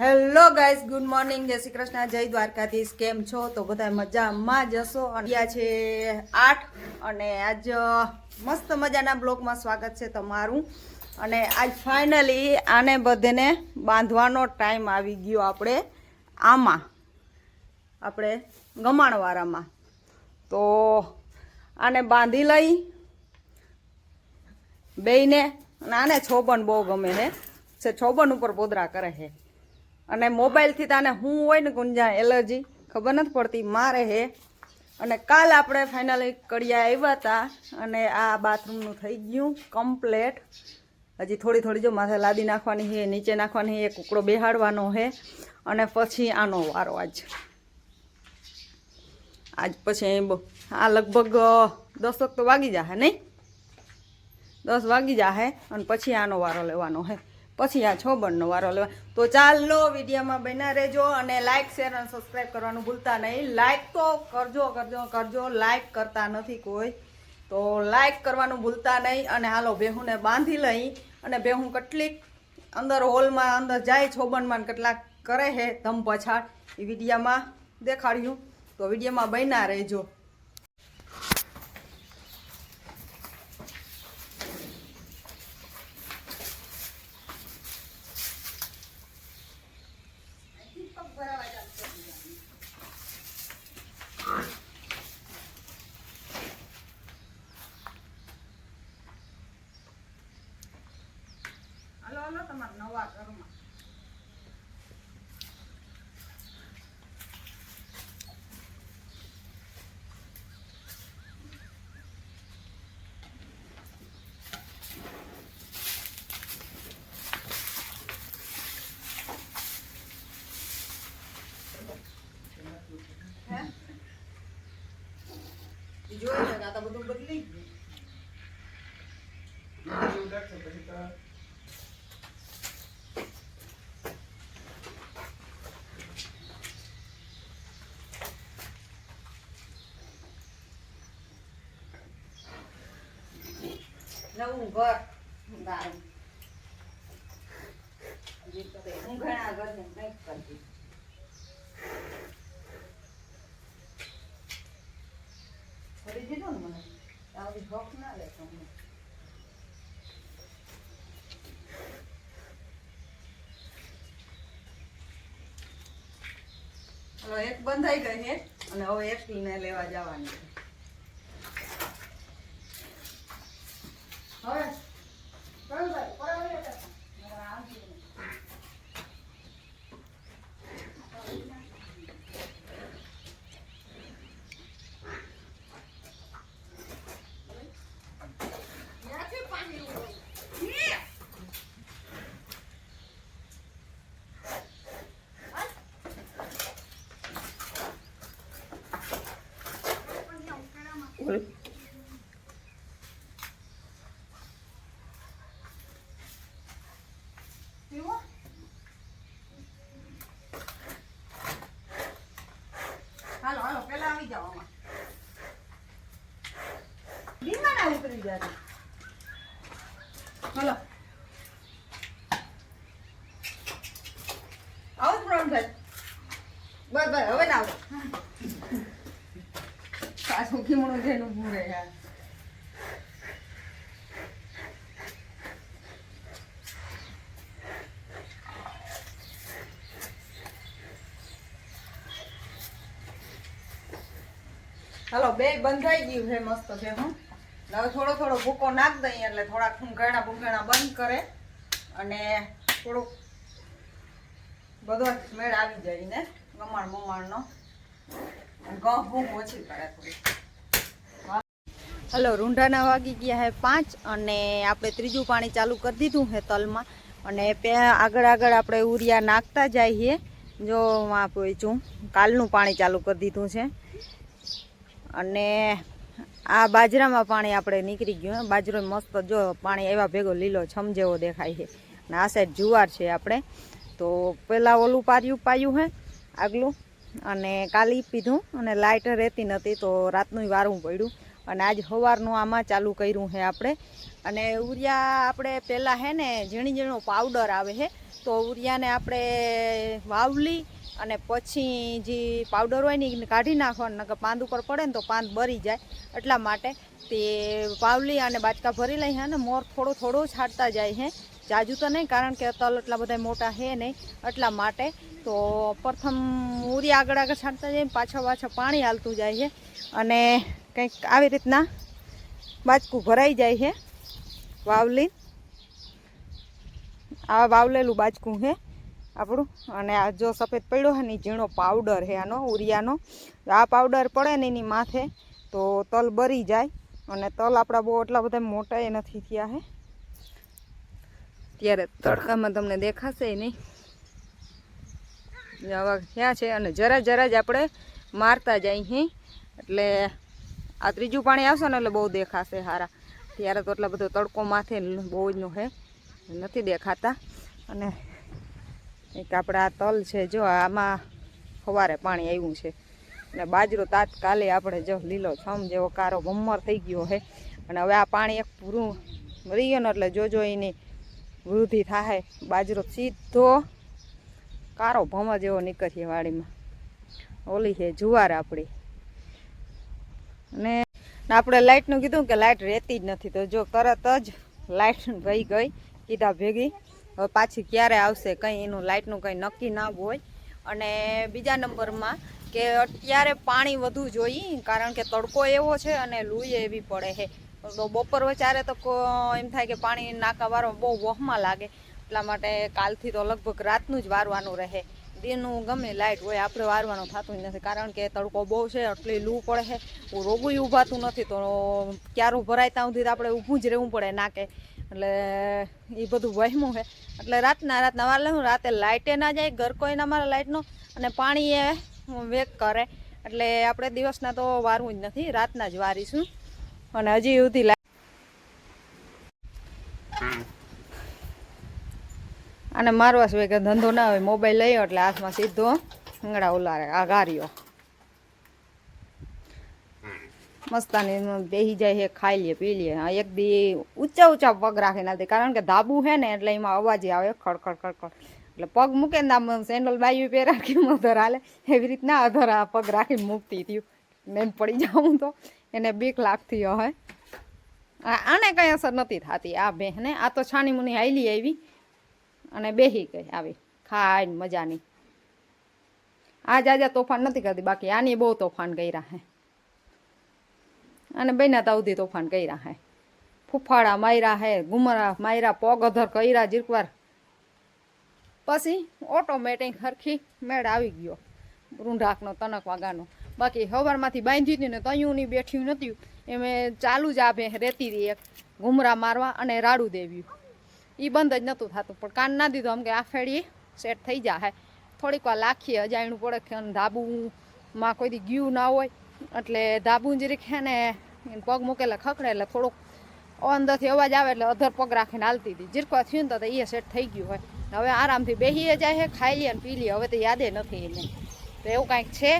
Hello guys good morning જય શ્રી કૃષ્ણ. જય દ્વારકાધીશ. કેમ છો? તો બધા મજામાં જશો અને ગયા છે આઠ. અને આજ મસ્ત મજાના બ્લોગમાં સ્વાગત છે તમારું. અને આજ ફાઇનલી આને બધેને બાંધવાનો ટાઈમ આવી ગયો આપણે આમાં. આપણે ગમાણવાળામાં તો આને બાંધી લઈ, બેયને, અને આને છોબન બહુ ગમે છે, છોબન ઉપર પોદરા કરે છે અને મોબાઈલથી તાને હું હોય ને ગુંજા એલર્જી, ખબર નથી પડતી, મારે હે. અને કાલ આપણે ફાઇનલી કડિયા આવ્યા હતા અને આ બાથરૂમનું થઈ ગયું કમ્પ્લેટ હજી થોડી થોડી જો માથે લાદી નાખવાની છે નીચે નાખવાની છે એ કુકડો બેહાડવાનો છે અને પછી આનો વારો આજ. આજ પછી એમ આ લગભગ દસ વખત વાગી જશે નહીં? દસ વાગી જશે અને પછી આનો વારો લેવાનો હે. પછી આ છોબનનો વારો લેવા. તો ચાલો વિડીયોમાં બન્યા રહેજો અને લાઇક શેર અને સબસ્ક્રાઈબ કરવાનું ભૂલતા નહીં. લાઇક તો કરજો કરજો કરજો. લાઇક કરતા નથી કોઈ. તો લાઇક કરવાનું ભૂલતા નહીં અને હાલો બેહુને બાંધી લઈ અને બેહું કેટલીક અંદર હોલમાં અંદર જાય છોબનમાં ને કેટલાક કરે હે ધમ પછાડ. એ વિડીયામાં દેખાડ્યું. તો વિડીયોમાં બન્યા રહેજો. હાલો તમારા નવા ઘરમાં? જોઈ લે આ બધું બદલી ગયું નવું ઘર. કઈ હું ઘણા ઘરને કંઈક કરતી કરી દીધું ને મને? આવું ભોખ ના લે તમને એક બંધાઈ ગઈ છે અને હવે એક ને લેવા જવાની છે હવે કયું ભાઈ બરાબર છે? મારા આંટી ને. ત્યાંથી પાણી ઉડે. પીવો? હાલો હાલો પેલા આવી જાઓ આમાં બીમાં ઉતરી જાય હાલો આવો પ્રવીણભાઈ બસ બસ, હવે ના આવો. પાછું ખીમણું થઈને ઊભું રહે હાલો, બે બંધાઈ ગયું છે, મસ્ત છે, હું. હવે થોડો થોડો ભૂકો નાખ દઈએ એટલે થોડાક ઘણા બુંઘાણા બંધ કરે અને થોડુંક બધો મેળ આવી જાય ને ગમાણ બમાણનો. ગહ ભૂંગ ઓછી કરે થોડી. હલો, રૂંઢાના વાગી ગયા હે પાંચ અને આપણે ત્રીજું પાણી ચાલુ કરી દીધું છે તલમાં. અને આગળ આગળ આપણે ઉરિયા નાખતા જઈએ. જો આ છું. કાલનું પાણી ચાલુ કરી દીધું છે. અને આ બાજરામાં પાણી આપણે નીકળી ગયું. બાજરો મસ્ત જો પાણી એવા ભેગો લીલો છમ જેવો દેખાય છે. અને આ સાઈડ જુવાર છે આપણે. તો પહેલાં ઓલું પાર્યું પાયું હે, આગલું. અને કાલી પીધું અને લાઇટ રહેતી નહોતી તો રાતનું વારવું પડ્યું. અને આજ સવારનું આમાં ચાલુ કર્યું છે આપણે. અને ઉરિયા આપણે પહેલાં હે ને, ઝીણી ઝીણો પાવડર આવે છે તો ઉરિયાને આપણે વાવલી અને પછી જે પાવડર હોય ને એને કાઢી નાખવાનું, નકર પાંદ ઉપર પડે ને તો પાંદ બરી જાય. એટલા માટે તે વાવલી અને બાચકા ભરી લઈ હે ને, મોર થોડો થોડો છાંટતા જાય હે. જાજુ તો નહીં, કારણ કે તલ એટલા બધા મોટા હે નહીં. એટલા માટે તો પ્રથમ ઉરી આગળ આગળ છાંટતા જાય પાછા પાછા પાણી હાલતું જાય છે અને કંઈક આવી રીતના બાચકું ભરાઈ જાય છે વાવલી. આ વાવલેલું બાચકું છે આપણું. અને આ જો સફેદ પડ્યો હે ને ઝીણો પાવડર હે આનો ઉરિયાનો. આ પાવડર પડે ને એની માથે તો તલ બરી જાય. અને તલ આપણા બહુ એટલા બધા મોટા એ નથી થયા હે. ત્યારે તડકામાં તમને દેખાશે નહીં. આવા થયા છે અને જરા જરા જ આપણે મારતા જાય હી. એટલે આ ત્રીજું પાણી આવશે ને એટલે બહુ દેખાશે સારા ત્યારે તો એટલો બધો તડકો માથે બહુ જ નો હે. નથી દેખાતા. અને આપણે આ તલ છે, જો આમાં સવારે પાણી આવ્યું છે. અને બાજરો તાત્કાલે આપણે જો લીલો છમ જેવો કારો ભમ્મર થઈ ગયો છે. અને હવે આ પાણી એક પૂરું મરી ગયું ને એટલે જોજો એની વૃદ્ધિ થાય. બાજરો સીધો કારો ભમર જેવો નીકળીએ વાડીમાં. ઓલી છે જુવાર આપણી. અને આપણે લાઇટનું કીધું કે લાઇટ રહેતી જ નથી. તો જો તરત જ લાઇટ વહી ગઈ, કીધા ભેગી. પાછી ક્યારે આવશે કંઈ એનું લાઇટનું કંઈ નક્કી ના હોય. અને બીજા નંબરમાં કે અત્યારે પાણી વધુ જોઈએ, કારણ કે તડકો એવો છે અને લૂઈ એવી પડે છે. તો બપોર વચારે તો એમ થાય કે પાણી નાકા વારો બહુ વહમાં લાગે. એટલા માટે કાલથી તો લગભગ રાતનું જ વારવાનું રહે. દિનનું ગમે લાઇટ હોય, આપણે વારવાનું થતું જ નથી, કારણ કે તડકો બહુ છે, એટલી લૂ પડે છે. રોગું ઊભાતું નથી, તો ક્યારું ભરાય ત્યાં સુધી આપણે ઊભું જ રહેવું પડે નાકે. એટલે એ બધું વહેમું છે એટલે રાતના રાતના વાર લેવું રાતે લાઇટે ના જાય, ઘર કોઈના મારે લાઇટનો અને પાણી એ વેક કરે. એટલે આપણે દિવસના તો વારવું જ નથી, રાતના જ વારીશું. અને હજી સુધી અને મારવા સિવાય કે ધંધો ના હોય, મોબાઈલ લઈ એટલે હાથમાં સીધો આંગળા ઉલારે, આ ગાર્યો મસ્તાની બેહી જાય છે ખાઈ લે, પી લે. એક દી ઊંચા ઊંચા પગ રાખીને આવતી કારણ કે ધાબુ છે ને, એટલે એમાં અવાજ આવે ખડખડ ખડખડ એટલે પગ મૂકે ને આમ સેન્ડલ બાયું પહેરા કે અધર હાલે. એવી રીતના અધર આ પગ રાખીને મૂકતી થયું. મેં પડી જાઉં તો. એને બીક લાગતી હોય. આને કંઈ અસર નથી થતી, આ બહેને. આ તો છાની મુની હાઈલી આવી અને બેહી ગઈ આવી. ખાઈને મજાની. આજ આજે તોફાન નથી કરતી, બાકી આની બહુ તોફાન કર્યા હે. અને બેના તાવથી તોફાન કર્યા હે. ફૂફાડા માર્યા હે, ગુમરા માર્યા, પગ અધર કર્યા જીરકવાર. પછી ઓટોમેટિક હરખી મેળ આવી ગયો રૂંઢાકનો, તનક વાગાનો. બાકી હવારમાંથી બાંધી હતી ને તયું નહીં બેઠ્યું નહોતું. એમે ચાલુ જ આપે રહેતી હતી એક ઘુમરા મારવા અને રાડું દેવ્યું. એ બંધ જ નહોતું થતું, પણ કાન ના દીધું. આમ કે આ ફેડી સેટ થઈ જાય થોડીક વાર લાખીએ અજાયણું પડે કે ધાબુમાં કોઈ દી ગયું ના હોય. એટલે ધાબું જરીક છે ને પગ મૂકેલા ખકડે એટલે થોડુંક અંદરથી અવાજ આવે એટલે અધર પગ રાખીને હાલતી હતી. જીરકો થયું ને તો એ સેટ થઈ ગયું હોય. હવે આરામથી બેસીએ જાય છે ખાઈ લઈએ અને પી લઈએ હવે તો યાદે નથી એને તો એવું કાંઈક છે?